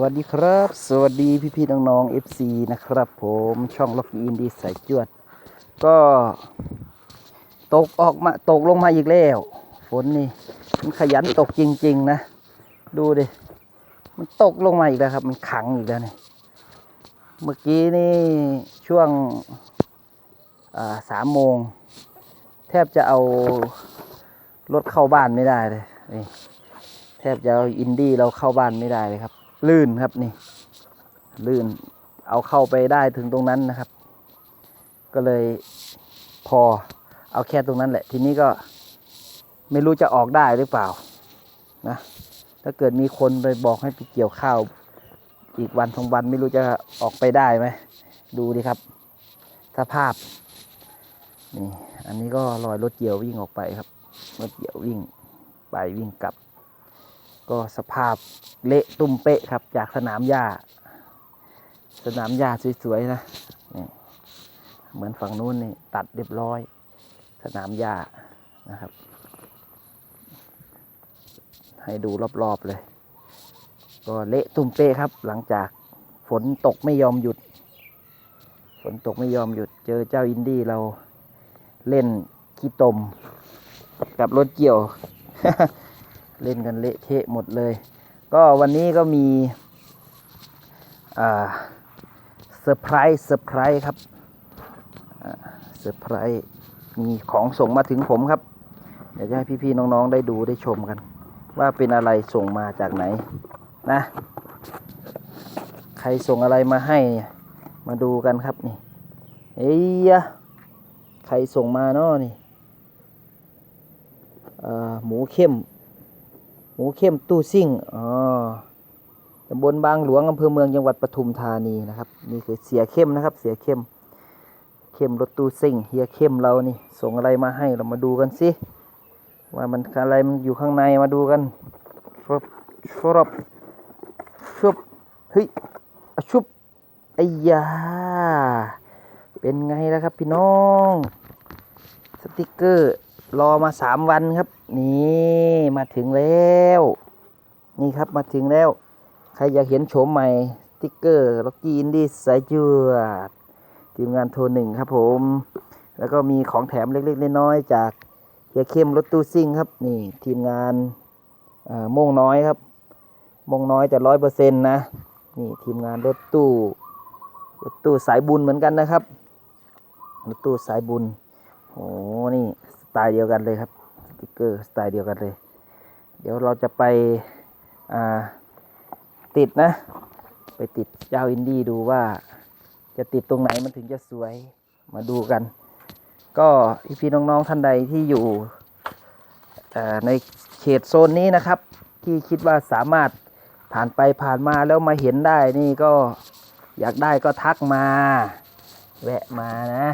วัสดีครับ สวัสดีพี่พี่ๆน้องๆ FC นะครับผมช่องล็อกอินดีสายจวด ก็ตกออกมาตกลงมาอีกแล้ว ฝนนี่ มันขยันตกจริง ๆ นะ ดูดิ มันตกลงมาอีกแล้วครับ มันขังอีกแล้วนี่เมื่อกี้นี่ช่วงสามโมง แทบจะเอารถเข้าบ้านไม่ได้เลยนี่แทบจะเอาอินดี้เราเข้าบ้านไม่ได้เลยครับ ลื่นครับนี่ ลื่นเอาเข้าไปได้ถึงตรงนั้นนะครับ ก็เลยพอเอาแค่ตรงนั้นแหละ ทีนี้ก็ไม่รู้จะออกได้หรือเปล่านะถ้าเกิดมีคนไปบอกให้ไปเกี่ยวข้าว อีกวันสองวันไม่รู้จะออกไปได้ไหมดูดิครับสภาพนี่อันนี้ก็รอยรถเกี่ยววิ่งออกไปครับรถเกี่ยววิ่งไปวิ่งกลับ ก็สภาพเละตุ้มเป๊ะครับ จากสนามหญ้า สนามหญ้าสวยๆนะนี่เหมือนฝั่งนู้นนี่ตัดเรียบร้อย สนามหญ้านะครับ ให้ดูรอบๆเลย ก็เละตุ้มเป๊ะครับ หลังจากฝนตกไม่ยอมหยุด ฝนตกไม่ยอมหยุด เจอเจ้าอินดี้เราเล่นขี้ตมกับรถเกี่ยว เล่นกันเละเทะหมดเลย ก็วันนี้ก็มีเซอร์ไพรส์เซอร์ไพรส์ครับเซอร์ไพรส์มีของส่งมาถึงผมครับ เดี๋ยวจะให้พี่ๆน้องๆได้ดูได้ชมกัน ว่าเป็นอะไรส่งมาจากไหนนะ ใครส่งอะไรมาให้เนี่ยมาดูกันครับนี่เอ้ยใครส่งมาเนาะนี่หมูเข้ม หมูเข้มตู้ซิ่งอ๋อตำบลบางหลวงอำเภอเมืองจังหวัดปทุมธานีนะครับ นี่คือเสียเข้มนะครับ เสียเข้ม เข้มรถตู้ซิ่งเฮียเข้มเรานี่ส่งอะไรมาให้เรามาดูกันสิว่ามันอะไรมันอยู่ข้างในมาดูกันฟรบฟรบชุบเฮ้ยชุบไอ้ยาเป็นไงแล้วครับพี่น้อง สติกเกอร์ รอมาสามวันครับ นี่มาถึงแล้ว นี่ครับมาถึงแล้ว ใครอยากเห็นโฉมใหม่ติ๊กเกอร์ล็อกกี้อินดี้สายจวดทีมงานโทรหนึ่งครับผม แล้วก็มีของแถมเล็กๆน้อยๆจากเฮียเข้มรถตู้ซิ่งครับ นี่ทีมงานโม่งน้อยครับโม่งน้อยแต่ร้อยเปอร์เซ็นต์นะ นี่ทีมงานรถตู้รถตู้สายบุญเหมือนกันนะครับรถตู้สายบุญโอ้นี่ ไตล์เดียวกันเลยครับสติกเกอร์สไตล์เดียวกันเลย เดี๋ยวเราจะไปติดนะ ไปติดเจ้าอินดี้ดูว่า จะติดตรงไหนมันถึงจะสวยมาดูกัน ก็พี่น้องๆท่านใดที่อยู่ในเขตโซนนี้นะครับ ที่คิดว่าสามารถผ่านไปผ่านมาแล้วมาเห็นได้นี่ก็อยากได้ก็ทักมา แวะมานะ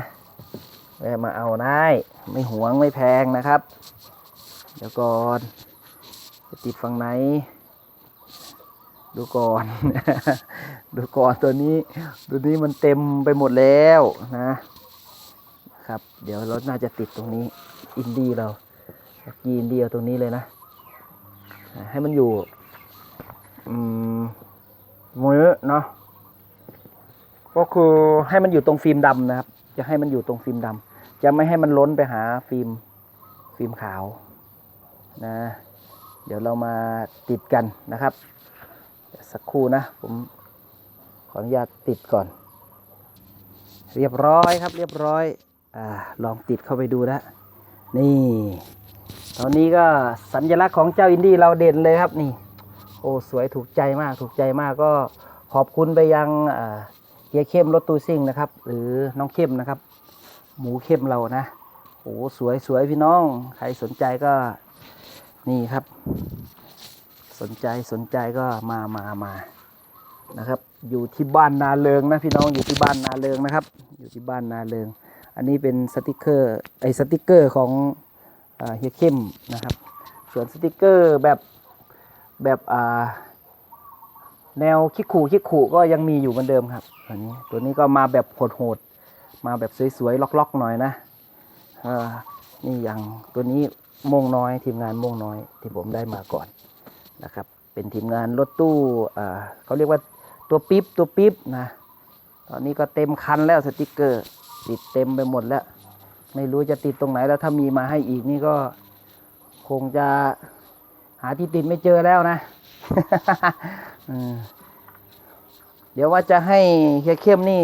แวะมาเอาได้ ไม่หวงไม่แพงนะครับ เดี๋ยวก่อนจะติดฝั่งไหน ดูก่อน ดูก่อนตัวนี้ ตัวนี้มันเต็มไปหมดแล้วนะครับ เดี๋ยวราน่าจะติดตรงนี้ อินดี้เรากีอินดี้เอาตรงนี้เลยนะ ให้มันอยู่มือเนาะก็คือให้มันอยู่ตรงฟิล์มดำนะครับ จะให้มันอยู่ตรงฟิล์มดำ จะไม่ให้มันล้นไปหาฟิล์มฟิล์มขาวนะ เดี๋ยวเรามาติดกันนะครับ สักครู่นะ ผมขออนุญาตติดก่อน เรียบร้อยครับเรียบร้อยอลองติดเข้าไปดูนะนี่ ตอนนี้ก็สัญลักษณ์ของเจ้าอินดี้เราเด่นเลยครับนี่ โอ้สวยถูกใจมากถูกใจมากก็ขอบคุณไปยังเฮียเข้มรถตูซิ่งนะครับ หรือน้องเข้มนะครับ หมูเข้มเรานะโอ้สวยสวยพี่น้อง ใครสนใจก็นี่ครับ สนใจสนใจก็มามามานะครับ อยู่ที่บ้านนาเลิงนะพี่น้องอยู่ที่บ้านนาเลิงนะครับ อยู่ที่บ้านนาเลิง อันนี้เป็นสติกเกอร์ไอสติกเกอร์ของเฮียเข้มนะครับ ส่วนสติกเกอร์แบบแบบอ่าแนวคิกขู่คิกขู่ก็ยังมีอยู่เหมือนเดิมครับตัวนี้ตัวนี้ก็มาแบบโหดๆ มาแบบสวยๆล็อกๆหน่อยนะอ่านี่อย่างตัวนี้โม่งน้อย ทีมงานโม่งน้อยที่ผมได้มาก่อนนะครับ เป็นทีมงานรถตู้เขาเรียกว่าตัวปิ๊บตัวปิ๊บนะตอนนี้ก็เต็มคันแล้วสติกเกอร์ ติดเต็มไปหมดแล้ว ไม่รู้จะติดตรงไหนแล้วถ้ามีมาให้อีกนี่ก็คงจะหาที่ติดไม่เจอแล้วนะเดี๋ยวว่าจะให้เฮียเข้มนี่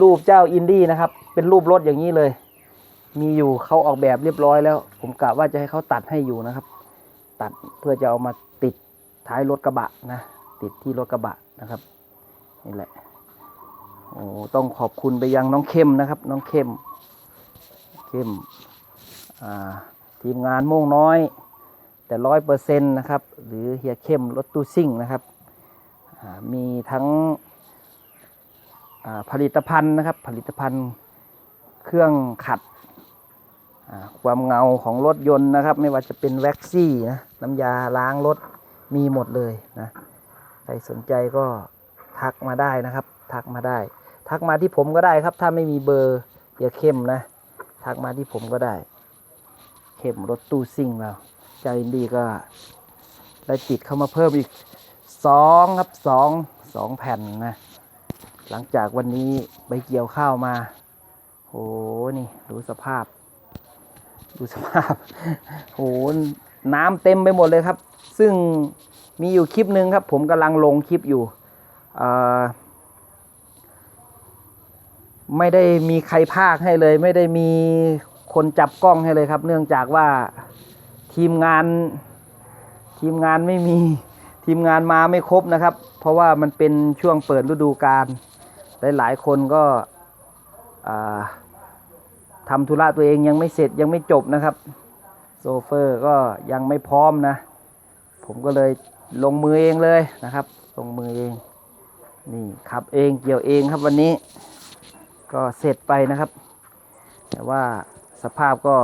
รูปเจ้าอินดี้นะครับ เป็นรูปรถอย่างนี้เลย มีอยู่เขาออกแบบเรียบร้อยแล้ว ผมกะว่าจะให้เขาตัดให้อยู่นะครับ ตัดเพื่อจะเอามาติดท้ายรถกระบะนะ ติดที่รถกระบะนะครับนี่แหละโอ้ต้องขอบคุณไปยังน้องเข้มนะครับ น้องเข้มเข้มทีมงานโม่งน้อย แต่ร้อยเปอร์เซ็นต์นะครับ หรือเฮียเข้มรถตู้ซิ่งนะครับมีทั้ง ผลิตภัณฑ์นะครับ ผลิตภัณฑ์เครื่องขัดความเงาของรถยนต์นะครับ ไม่ว่าจะเป็นแว็กซี่นะน้ำยาล้างรถมีหมดเลยนะใครสนใจก็ทักมาได้นะครับ ทักมาได้ ทักมาที่ผมก็ได้ครับ ถ้าไม่มีเบอร์เฮียเข้มนะ ทักมาที่ผมก็ได้ เข้มรถตู้ซิ่งเราเจ้าอินดี้ก็ได้ติดเข้ามาเพิ่มอีกสองครับสองสองแผ่นนะ หลังจากวันนี้ไปเกี่ยวข้าวมาโหนี่ดูสภาพ ดูสภาพโหน้ำเต็มไปหมดเลยครับ ซึ่งมีอยู่คลิปหนึ่งครับ ผมกำลังลงคลิปอยู่ไม่ได้มีใครพากย์ให้เลย ไม่ได้มีคนจับกล้องให้เลยครับ เนื่องจากว่าทีมงานทีมงานไม่มีทีมงานมาไม่ครบนะครับ เพราะว่ามันเป็นช่วงเปิดฤดูกาล หลายๆคนก็อ่าทำธุระตัวเองยังไม่เสร็จยังไม่จบนะครับ โซเฟอร์ก็ยังไม่พร้อมนะ ผมก็เลยลงมือเองเลยนะครับ ลงมือเองนี่ขับเองเกี่ยวเองครับวันนี้ ก็เสร็จไปนะครับ แต่ว่าสภาพก็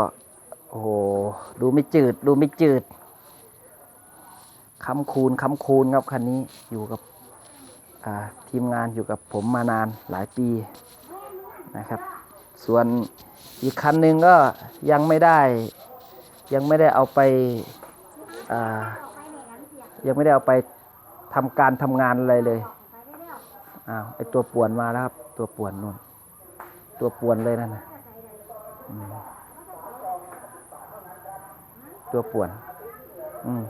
โอ้โหดูไม่จืด ดูไม่จืดคำคูณคำคูณครับคันนี้อยู่กับ ทีมงานอยู่กับผมมานานหลายปีนะครับ ส่วนอีกคันหนึ่งก็ยังไม่ได้ยังไม่ได้เอาไปยังไม่ได้เอาไปทำการทำงานอะไรเลยอ้าวไอตัวป่วนมาแล้วครับ ตัวป่วนนู่น ตัวป่วนเลยนั่นนะตัวป่วน อืม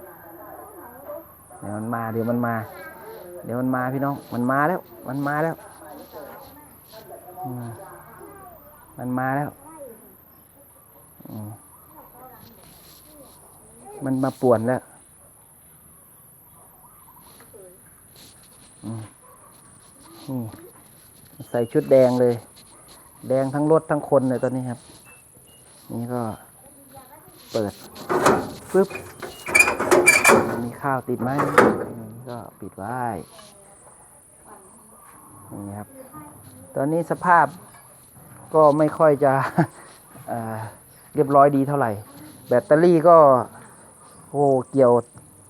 เดี๋ยวมันมา เดี๋ยวมันมา เดี๋ยวมันมาพี่น้อง มันมาแล้ว มันมาแล้ว มันมาแล้ว มันมาป่วนแล้วใส่ชุดแดงเลย แดงทั้งรถทั้งคนเลยตอนนี้ครับ นี่ก็เปิดปึ๊บมีข้าวติดไหม ก็ปิดไว้นี่ครับ ตอนนี้สภาพก็ไม่ค่อยจะเเรียบร้อยดีเท่าไหร่ แบตเตอรี่ก็โอ้เกี่ยว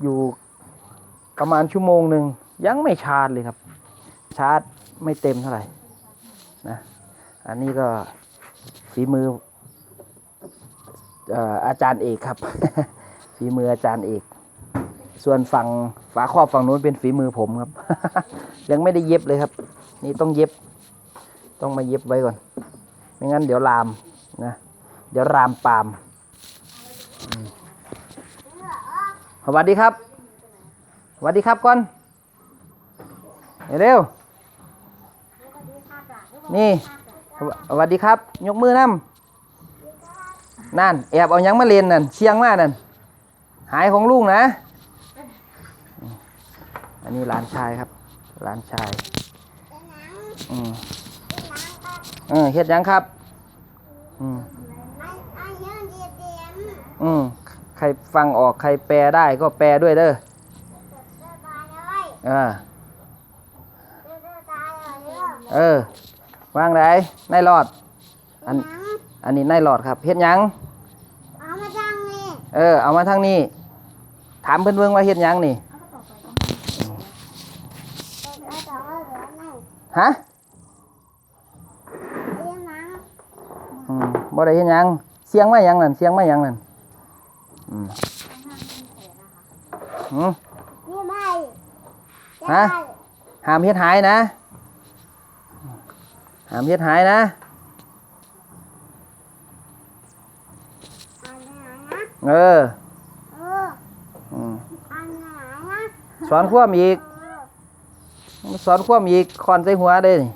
อยู่ประมาณชั่วโมงหนึ่งยังไม่ชาร์จเลยครับ ชาร์จไม่เต็มเท่าไหร่นะอันนี้ก็ฝีมือออาจารย์เอกครับ ฝีมืออาจารย์เอก ส่วนฝั่งฝาครอบฝั่งนู้นเป็นฝีมือผมครับ ยังไม่ได้เย็บเลยครับ นี่ต้องเย็บ ต้องมาเย็บไว้ก่อน ไม่งั้นเดี๋ยวลามนะ เดี๋ยวรามปามสวัสดีครับสวัสดีครับก่อนเร็วนี่สวัสดีครับ ยกมือน้ำนั่น แอบเอายังมาเล่นนั่นเชียงมากนั่นหายของลุงนะ อันนี้ร้านชายครับร้านชาย อืมเออเฮ็ดหยังครับ อืมอืมใครฟังออกใครแปลได้ก็แปลด้วยเด้อเออเออวางไหนนายหลอด อัน อันนี้นายหลอดครับเฮ็ดหยังเออ เอามาทางนี้ ถามเพื่อนเบิ่งว่าเฮ็ดหยังนี่ ฮะอืมบ่ได้เฮ็ดหยังเสียงมาหยังนั่นเสียงมาหยังนั่นอืมอืมฮะห้ามเฮ็ดหายนะห้ามเฮ็ดหายนะเอออืมสอนความอีก สอนความอีกคอนใส่หัวเด้นี่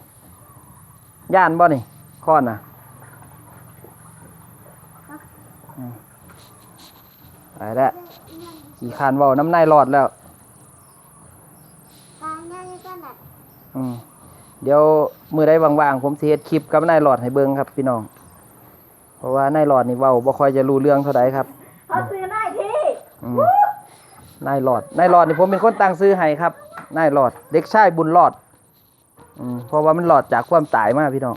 ย่านบ่นี่คอนน่ะอืมไปแล้วขี่คานเว้าน้ำในายรอดแล้วอืมเดี๋ยวมือได้ว่างๆผมสิเฮ็ดคลิปกับนายหลอดให้เบิ่งครับพี่น้อง เพราะว่านายหลอดนี่เว้าบ่ค่อยจะรู้เรื่องเท่าใดครับเขาซื้อได้ที่อืมนายหลอดนายหลอดนี่ผมเป็นคนตั้งซื้อให้ครับ นายหลอด เด็กชายบุญหลอดอืมเพราะว่ามันหลอดจากความตายมากพี่น้อง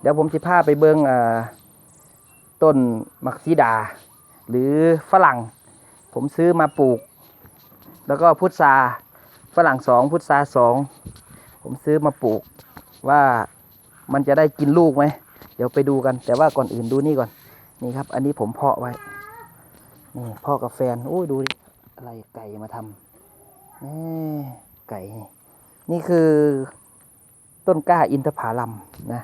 เดี๋ยวผมจะพาไปเบิ้งต้นมักซีดา หรือฝรั่ง ผมซื้อมาปลูก แล้วก็พุทราฝรั่งสองพุทราสองผมซื้อมาปลูกว่ามันจะได้กินลูกไหม เดี๋ยวไปดูกัน แต่ว่าก่อนอื่นดูนี่ก่อน นี่ครับ อันนี้ผมเพาะไว้ นี่พ่อกับแฟน โอ้ยดูอะไรไก่มาทำนี่ ไก่นี่คือต้นกล้าอินทผลัมนะ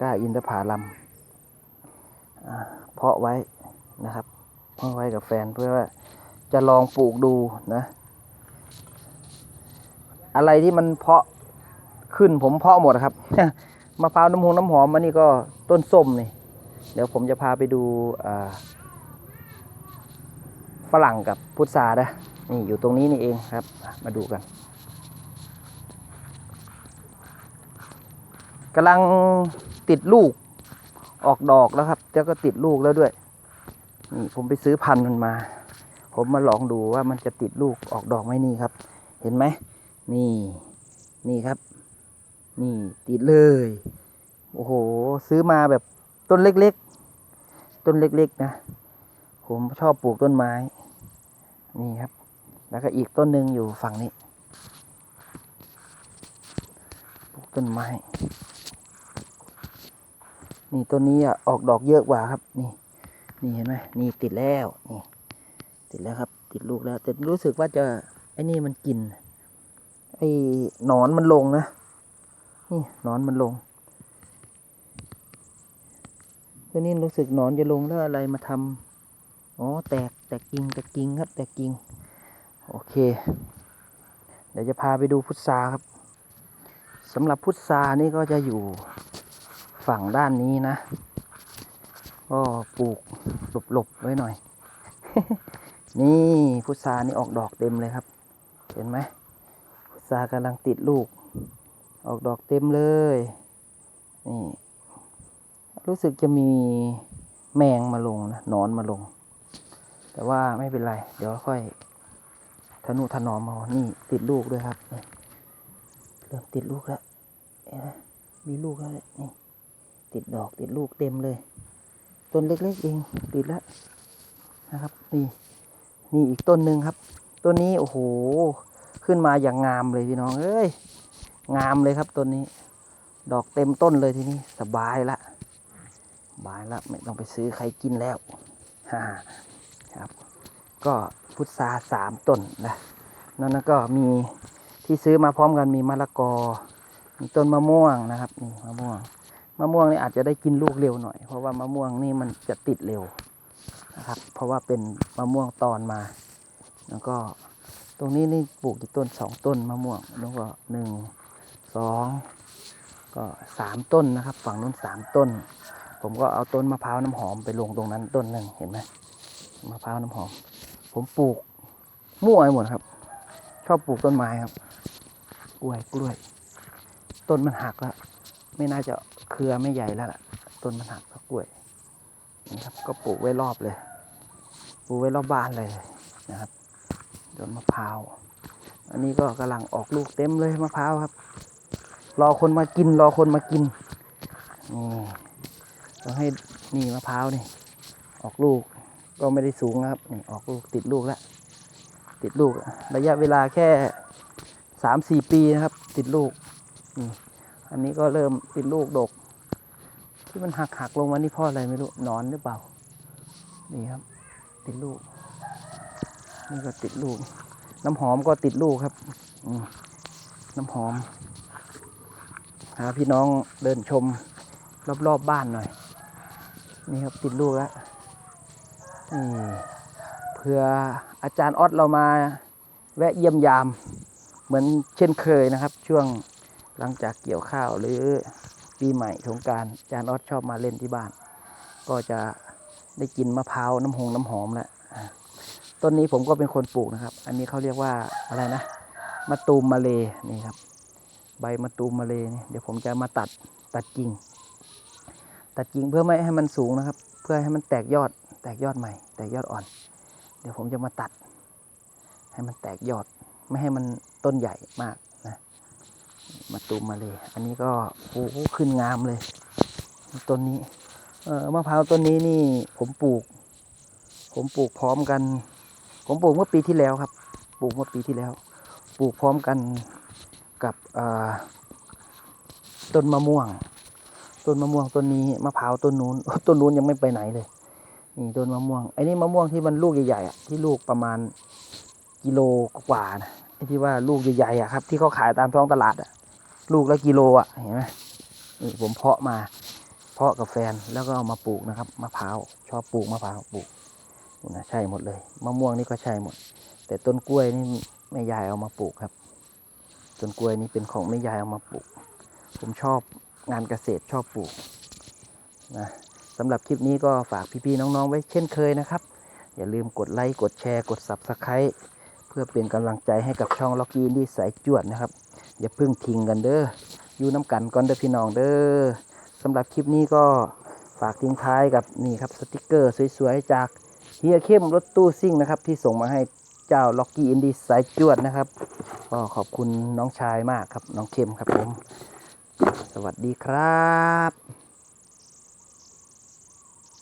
กล้าอินทผลัมเพาะไว้นะครับ เพาะไว้กับแฟนเพื่อว่าจะลองปลูกดูนะ อะไรที่มันเพาะขึ้นผมเพาะหมดครับมะพร้าวน้ำหงน้ำหอมมันนี่ก็ต้นส้มนี่เดี๋ยวผมจะพาไปดูฝรั่งกับพุทรานะ นี่อยู่ตรงนี้นี่เองครับ มาดูกันกำลังติดลูกออกดอกแล้วครับแล้วก็ติดลูกแล้วด้วยนี่ผมไปซื้อพันธุ์มันมา ผมมาลองดูว่ามันจะติดลูกออกดอกไหมนี่ครับ เห็นไหมนี่นี่ครับ นี่ติดเลย โอ้โห ซื้อมาแบบต้นเล็กๆ ต้นเล็กๆนะ ผมชอบปลูกต้นไม้ นี่ครับ แล้วก็อีกต้นหนึ่งอยู่ฝั่งนี้ปลูกต้นไม้ นี่ต้นนี้อะออกดอกเยอะกว่าครับ นี่ นี่เห็นไหมนี่ติดแล้วนี่ ติดแล้วครับ ติดลูกแล้ว แต่รู้สึกว่าจะไอ้นี่มันกินไอ้หนอนมันลงนะ นี่หนอนมันลงตัวนี้รู้สึกหนอนจะลงแล้วอะไรมาทำอ๋อ แตก แตกกิ่ง แตกกิ่งครับ แตกกิ่ง โอเค เดี๋ยวจะพาไปดูพุทราครับสำหรับพุทรานี่ก็จะอยู่ฝั่งด้านนี้นะ ก็ปลูกหลบๆไว้หน่อย นี่พุทรานี่ออกดอกเต็มเลยครับ เห็นไหมพุทรากำลังติดลูก ออกดอกเต็มเลย นี่ รู้สึกจะมีแมงมาลงนะนอนมาลง แต่ว่าไม่เป็นไร เดี๋ยวค่อย ทนุถนอมเอานี่ติดลูกด้วยครับเริ่มติดลูกแล้วเห็นไหมมีลูกแล้วเนี่ยติดดอกติดลูกเต็มเลย ต้นเล็กๆเองติดแล้วนะครับ นี่นี่อีกต้นหนึ่งครับ ต้นนี้โอ้โห ขึ้นมาอย่างงามเลยพี่น้องเอ้ยงามเลยครับต้นนี้ ดอกเต็มต้นเลยทีนี้สบายละสบายละไม่ต้องไปซื้อใครกินแล้วฮ่าครับ ก็พุทราสามต้นนะนั่นก็มีที่ซื้อมาพร้อมกันมีมะละกอ มีต้นมะม่วงนะครับนี่มะม่วง มะม่วงนี่อาจจะได้กินลูกเร็วหน่อย เพราะว่ามะม่วงนี่มันจะติดเร็วนะครับ เพราะว่าเป็นมะม่วงตอนมา แล้วก็ตรงนี้นี่ปลูกกี่ต้นสองต้นมะม่วงแล้วก็หนึ่งสองก็สามต้นนะครับ ฝั่งนู้นสามต้น ผมก็เอาต้นมะพร้าวน้ำหอมไปลงตรงนั้นต้นหนึ่งเห็นไหมมะพร้าวน้ำหอม ผมปลูกมั่วไปหมดครับ ชอบปลูกต้นไม้ครับ กล้วยกล้วย ต้นมันหักแล้วไม่น่าจะเครือไม่ใหญ่แล้วล่ะ ต้นมันหักก็กล้วยนี่ครับ ก็ปลูกไว้รอบเลย ปลูกไว้รอบบ้านเลยนะครับต้นมะพร้าว อันนี้ก็กำลังออกลูกเต็มเลยมะพร้าวครับ รอคนมากิน รอคนมากินนี่ต้องให้นี่มะพร้าวนี่ ออกลูก ก็ไม่ได้สูงนะครับออกลูกติดลูกแล้วติดลูก ระยะเวลาแค่สามสี่ปีนะครับ ติดลูกอันนี้ก็เริ่มติดลูกดก ที่มันหักหักลงมานี่เพ่ออะไรไม่รู้นอนหรือเปล่า นี่ครับ ติดลูก นี่ก็ติดลูก น้ำหอมก็ติดลูกครับอน้ำหอมหาพี่น้องเดินชมรอบๆบบ้านหน่อย นี่ครับติดลูกแล้ว เพื่ออาจารย์ออดเรามาแวะเยี่ยมยามเหมือนเช่นเคยนะครับ ช่วงหลังจากเกี่ยวข้าวหรือปีใหม่สงการอาจารย์ออดชอบมาเล่นที่บ้าน ก็จะได้กินมะพร้าวน้ำหงน้ำหอมแล้วต้นนี้ผมก็เป็นคนปลูกนะครับ อันนี้เขาเรียกว่าอะไรนะมะตูมมาเลนี่ครับ ใบมะตูมมาเลนี่เดี๋ยวผมจะมาตัดตัดกิ่ง ตัดกิ่งเพื่อไม่ให้มันสูงนะครับ เพื่อให้มันแตกยอด ตกยอดใหม่ แตกยอดอ่อน เดี๋ยวผมจะมาตัด ให้มันแตกยอด ไม่ให้มันต้นใหญ่มากนะ มาตูมมาเลย อันนี้ก็โอ้โหขึ้นงามเลย ต้นนี้เออมะพร้าวต้นนี้นี่ผมปลูก ผมปลูกพร้อมกัน ผมปลูกเมื่อปีที่แล้วครับ ปลูกเมื่อปีที่แล้ว ปลูกพร้อมกันกับต้นมะม่วง ต้นมะม่วงต้นนี้มะพร้าวต้นนู้นต้นนู้นยังไม่ไปไหนเลย นี่ต้นมะม่วงไอ้นี่มะม่วงที่มันลูกใหญ่ๆอะที่ลูกประมาณกิโลกว่านะไอ้ที่ว่าลูกใหญ่ๆอะครับ ที่เขาขายตามท้องตลาดอะ ลูกละกิโลอะเห็นไหมนี่ผมเพาะมา เพาะกับแฟนแล้วก็เอามาปลูกนะครับมะพร้าวชอบปลูกมะพร้าวปลูกนี่นะใช่หมดเลยมะม่วงนี่ก็ใช่หมด แต่ต้นกล้วยนี่แม่ยายเอามาปลูกครับต้นกล้วยนี่เป็นของแม่ยายเอามาปลูก ผมชอบงานเกษตรชอบปลูกนะ สำหรับคลิปนี้ก็ฝากพี่ๆน้องๆ ไว้เช่นเคยนะครับ อย่าลืมกดไลค์ กดแชร์ กด Subscribe เพื่อเป็นกำลังใจให้กับช่องล็อกกี้ดีสายจวดนะครับ อย่าเพิ่งทิ้งกันเด้ออยู่น้ำกันก่อนเด้อพี่น้องเด้อสำหรับคลิปนี้ก็ฝากทิ้งท้ายกับนี่ครับสติกเกอร์สวยๆ จากเฮียเข้มรถตู้ซิ่งนะครับที่ส่งมาให้เจ้าล็อกกี้อินดี้สายจวดนะครับก็ขอบคุณน้องชายมากครับน้องเข้มครับผม สวัสดีครับ